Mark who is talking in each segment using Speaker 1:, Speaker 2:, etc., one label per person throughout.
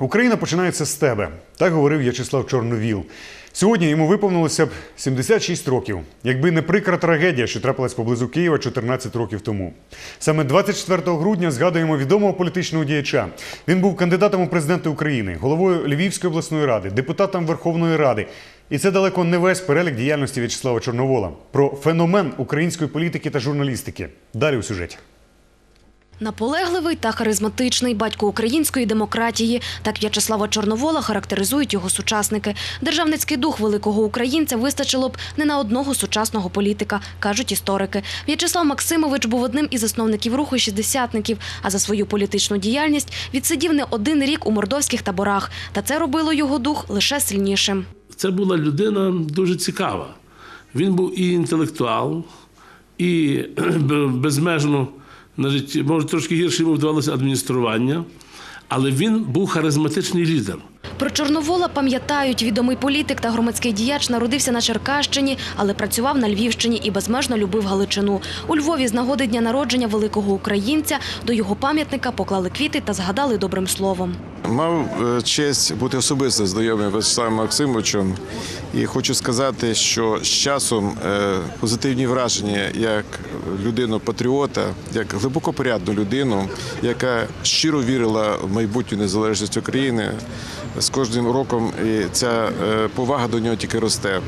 Speaker 1: Україна починається з тебе. Так говорив В'ячеслав Чорновіл. Сьогодні йому виповнилося б 76 років, якби не прикра трагедія, що трапилась поблизу Києва 14 років тому. Саме 24 грудня згадуємо відомого політичного діяча. Він був кандидатом у президенти України, головою Львівської обласної ради, депутатом Верховної Ради. І це далеко не весь перелік діяльності В'ячеслава Чорновола про феномен української політики та журналістики. Далі у сюжеті.
Speaker 2: Наполегливий та харизматичний батько української демократії. Так В'ячеслава Чорновола характеризують його сучасники. Державницький дух великого українця вистачило б не на одного сучасного політика, кажуть історики. В'ячеслав Максимович був одним із засновників руху шістдесятників, а за свою політичну діяльність відсидів не один рік у мордовських таборах. Та це робило його дух лише сильнішим.
Speaker 3: Це була людина дуже цікава. Він був і інтелектуал, і безмежно, може, трошки гірше йому вдавалося адміністрування, але він був харизматичний лідер.
Speaker 2: Про Чорновола пам'ятають, відомий політик та громадський діяч народився на Черкащині, але працював на Львівщині і безмежно любив Галичину. У Львові з нагоди дня народження великого українця до його пам'ятника поклали квіти та згадали добрим словом.
Speaker 4: Мав е, честь бути особисто знайомим Вячеславом Максимовичем. І хочу сказати, що з часом е, позитивні враження як людину-патріота, як глибоко порядну людину, яка щиро вірила в майбутню незалежність України. З кожним роком і ця е, повага до нього тільки росте.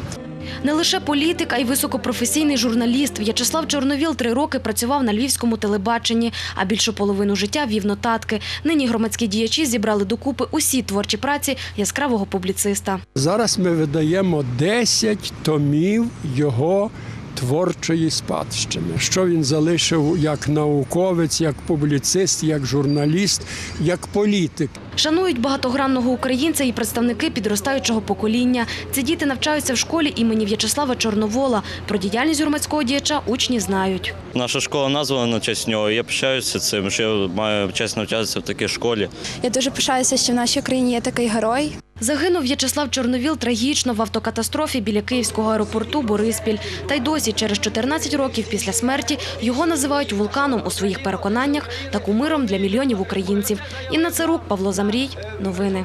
Speaker 2: Не лише політик, а й високопрофесійний журналіст. В'ячеслав Чорновіл три роки працював на львівському телебаченні, а більшу половину життя вів нотатки. Нині громадські діячі зібрали докупи усі творчі праці яскравого публіциста.
Speaker 5: Зараз ми видаємо 10 томів його творчої спадщини, що він залишив як науковець, як публіцист, як журналіст, як політик.
Speaker 2: Шанують багатогранного українця і представники підростаючого покоління. Ці діти навчаються в школі імені В'ячеслава Чорновола. Про діяльність громадського діяча учні знають.
Speaker 6: Наша школа названа на честь нього. Я пишаюся цим, що я маю честь навчатися в такій школі.
Speaker 7: Я дуже пишаюся, що в нашій країні є такий герой.
Speaker 2: Загинув В'ячеслав Чорновіл трагічно в автокатастрофі біля київського аеропорту Бориспіль. Та й досі, через 14 років після смерті, його називають вулканом у своїх переконаннях та кумиром для мільйонів українців. Інна Царук, Павло Замрій. Новини.